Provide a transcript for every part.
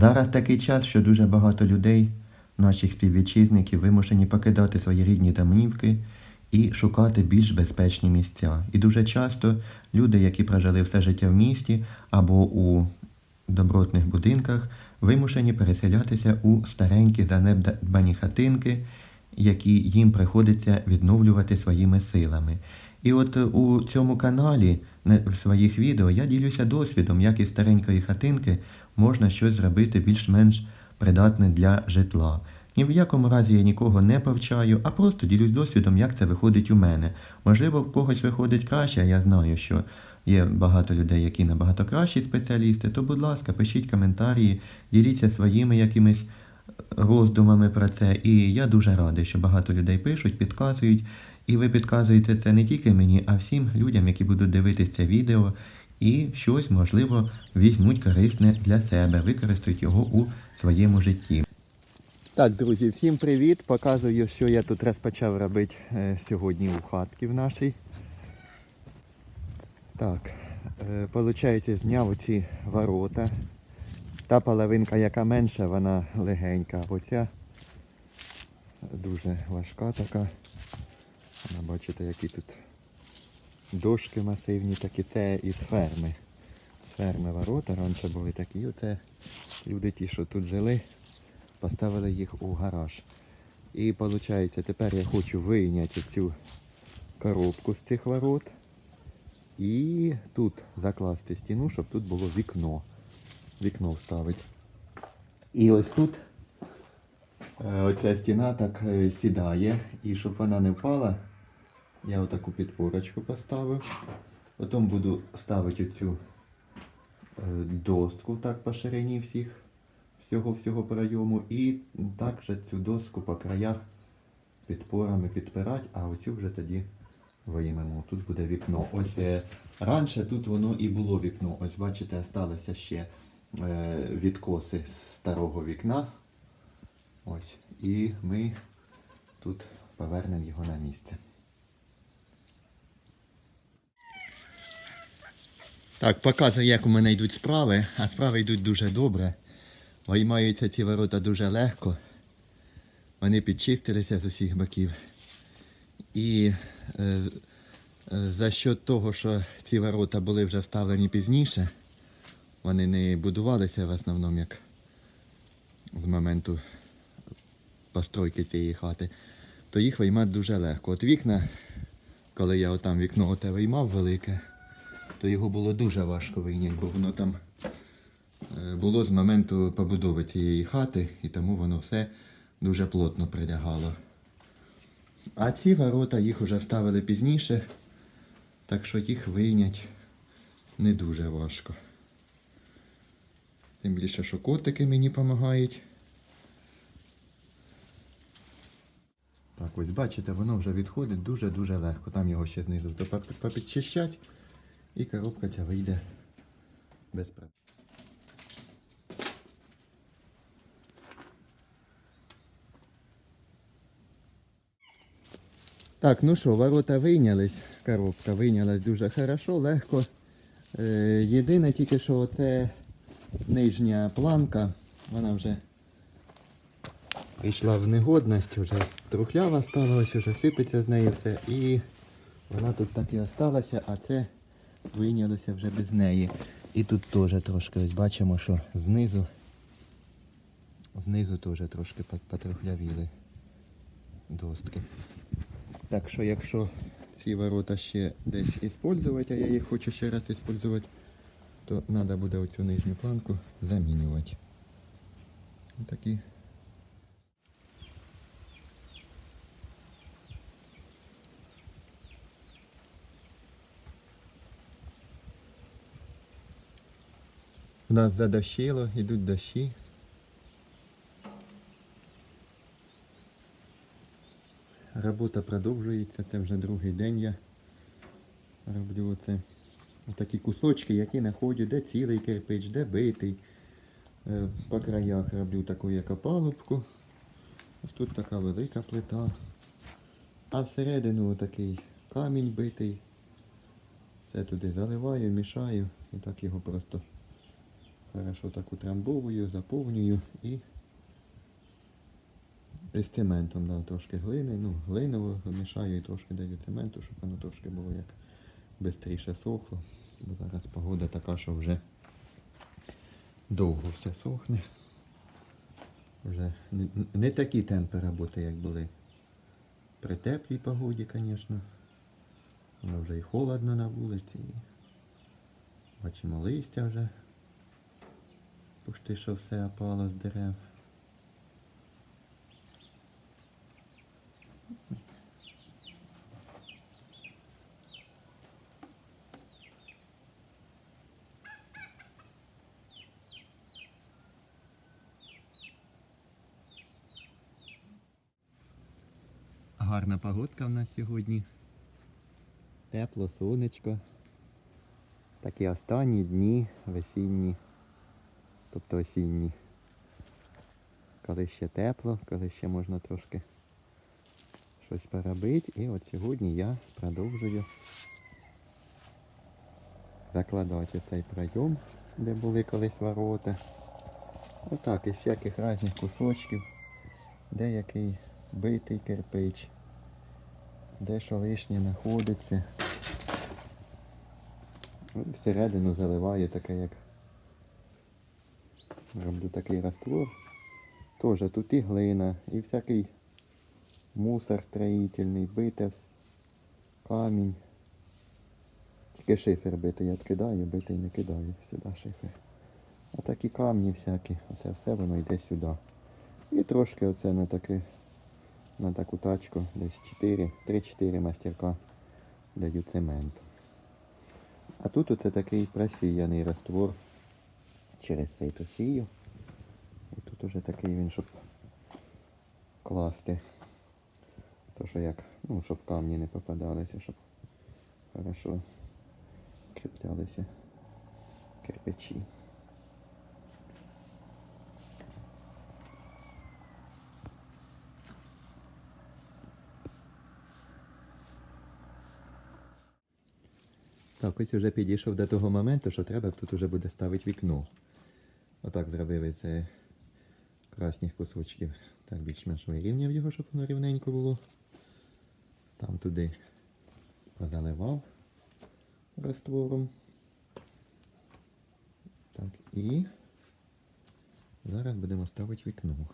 Зараз такий час, що дуже багато людей, наших співвітчизників, вимушені покидати свої рідні домівки і шукати більш безпечні місця. І дуже часто люди, які прожили все життя в місті або у добротних будинках, вимушені переселятися у старенькі занедбані хатинки, які їм приходиться відновлювати своїми силами. І от у цьому каналі в своїх відео я ділюся досвідом, як із старенької хатинки можна щось зробити більш-менш придатне для житла. Ні в якому разі я нікого не повчаю, а просто ділюсь досвідом, як це виходить у мене. Можливо, в когось виходить краще, а я знаю, що є багато людей, які набагато кращі спеціалісти, то, будь ласка, пишіть коментарі, діліться своїми якимись роздумами про це. І я дуже радий, що багато людей пишуть, підказують. І ви підказуєте це не тільки мені, а всім людям, які будуть дивитися це відео, і щось, можливо, візьмуть корисне для себе, використають його у своєму житті. Так, друзі, всім привіт! Показую, що я тут розпочав робити е, сьогодні у хатки в нашій. Так, е, получається, зняв оці ворота. Та половинка, яка менша, вона легенька. Оця дуже важка така. Вона, бачите, які тут дошки масивні, такі це із ферми. З ферми ворота раніше були такі. Оце люди ті, що тут жили, поставили їх у гараж. І виходить, тепер я хочу вийняти цю коробку з цих ворот і тут закласти стіну, щоб тут було вікно. Вікно вставити. І ось тут е, оця стіна так е, сідає. І щоб вона не впала, я отаку підпорочку поставив. Потім буду ставити оцю е, достку так по ширині всіх, всього всього пройому. І також цю доску по краях підпорами підпирати, а оцю вже тоді виймемо. Тут буде вікно. Ось е, раніше тут воно і було вікно. Ось бачите, залишилося ще е, відкоси старого вікна. Ось. І ми тут повернемо його на місце. Так, показую, як у мене йдуть справи, а справи йдуть дуже добре. Виймаються ці ворота дуже легко. Вони підчистилися з усіх боків. І е, е, за счет того, що ці ворота були вже вставлені пізніше, вони не будувалися в основному як з моменту постройки цієї хати, то їх виймати дуже легко. От вікна, коли я отам вікно оте виймав велике, то його було дуже важко вийняти, бо воно там е, було з моменту побудови цієї хати, і тому воно все дуже плотно прилягало. А ці ворота їх вже вставили пізніше, так що їх вийняти не дуже важко. Тим більше, що котики мені допомагають. Так, ось бачите, воно вже відходить дуже-дуже легко. Там його ще знизу попідчищать і коробка ця вийде без проблем. Так, ну що, ворота вийнялись, коробка вийнялась дуже хорошо, легко. Е, єдине тільки, що оце нижня планка, вона вже прийшла в негодність, вже трухлява стала, ось вже сипеться з неї все. І вона тут так і осталася, а це вийнялося вже без неї. І тут теж трошки ось бачимо, що знизу, знизу теж трошки пот- потрухлявіли достки. Так що якщо ці ворота ще десь використовувати, а я їх хочу ще раз використовувати, то треба буде оцю нижню планку замінювати. Такі. Нас задощило, йдуть дощі. Робота продовжується, це вже другий день я роблю оце. Такі кусочки, які знаходять, де цілий кирпич, де битий. Е, По краях роблю таку як опалубку. Тут така велика плита. А всередину такий камінь битий. Все туди заливаю, мішаю і так його просто хорошо так утрамбовую, заповнюю і з цементом, да, трошки глини, ну, глинового мішаю і трошки даю цементу, щоб воно трошки було як швидше сохло. Бо зараз погода така, що вже довго все сохне. Вже не, не такі темпи роботи, як були при теплій погоді, звісно. Воно вже і холодно на вулиці. І бачимо листя вже. Пошти, що все опало з дерев. Гарна погодка в нас сьогодні. Тепло, сонечко. Такі останні дні весінні, тобто осінні. Коли ще тепло, коли ще можна трошки щось поробити. І от сьогодні я продовжую закладати цей прийом, де були колись ворота. Отак, із всяких різних кусочків. Деякий битий кирпич, де що лишнє знаходиться. Ну, Всередину заливаю таке як роблю такий раствор. Тоже тут і глина, і всякий мусор строїтельний, бите, камінь. Тільки шифер битий я відкидаю, битий не кидаю сюди шифер. А такі камні всякі, оце все воно йде сюди. І трошки оце на таке, на таку тачку, десь 4, 3-4 мастерка даю цемент. А тут оце такий просіяний раствор через цей тосію. І тут уже такий він, щоб класти. То що як, ну, щоб камні не попадалися, щоб хорошо кріплялися кирпичі. Так, ось вже підійшов до того моменту, що треба тут вже буде ставити вікно. Отак зробили це красних кусочків. Так більш-менш вирівняв його, щоб воно рівненько було. Там туди позаливав раствором. Так, і зараз будемо ставити вікно.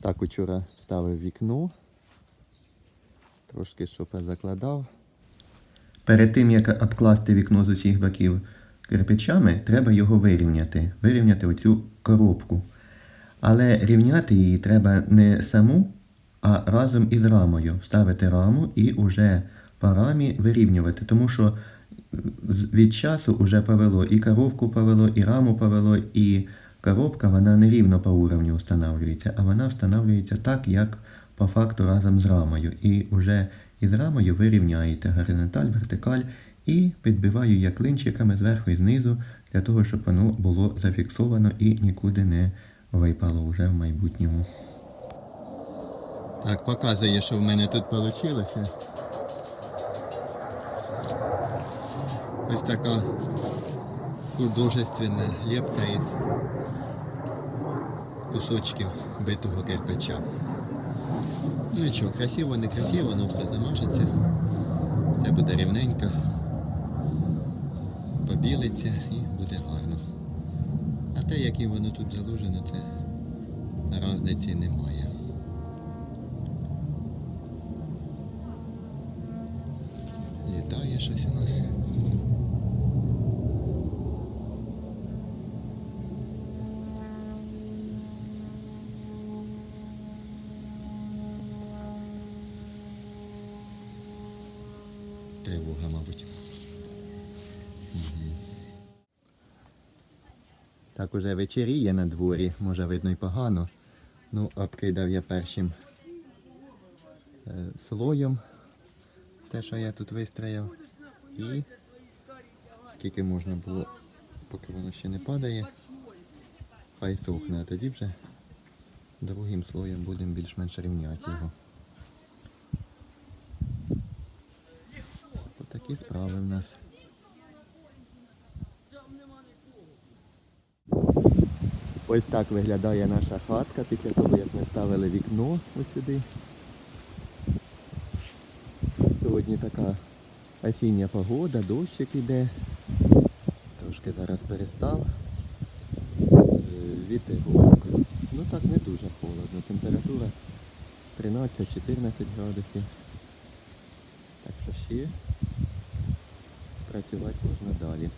Так, учора ставив вікно. Трошки шопа закладав. Перед тим, як обкласти вікно з усіх боків кирпичами, треба його вирівняти. Вирівняти оцю коробку. Але рівняти її треба не саму, а разом із рамою. Ставити раму і вже по рамі вирівнювати. Тому що від часу вже повело і коробку повело, і раму повело, і коробка вона не рівно по уровню встановлюється, а вона встановлюється так, як по факту разом з рамою. І вже із рамою ви рівняєте горизонталь, вертикаль і підбиваю я клинчиками зверху і знизу, для того, щоб воно було зафіксовано і нікуди не випало вже в майбутньому. Так, показує, що в мене тут вийшло. Ось така художественна лепка із кусочків битого кирпича. Ну і що, красиво, не красиво, воно все замажеться. Все буде рівненько. Побілиться і буде гарно. А те, яким воно тут заложено, це різниці немає. Літає щось у нас. Так уже вечеріє на дворі, може видно й погано. Ну, обкидав я першим е, слоєм те, що я тут вистроїв. І скільки можна було, поки воно ще не падає. Хай сохне, а тоді вже другим слоєм будемо більш-менш рівняти його. Отакі справи в нас. Ось так виглядає наша хатка після того, як ми ставили вікно ось сюди. Сьогодні така осіння погода, дощик іде. Трошки зараз перестав. Е, Вітер около. Ну так не дуже холодно. Температура 13-14 градусів. Так що ще працювати можна далі.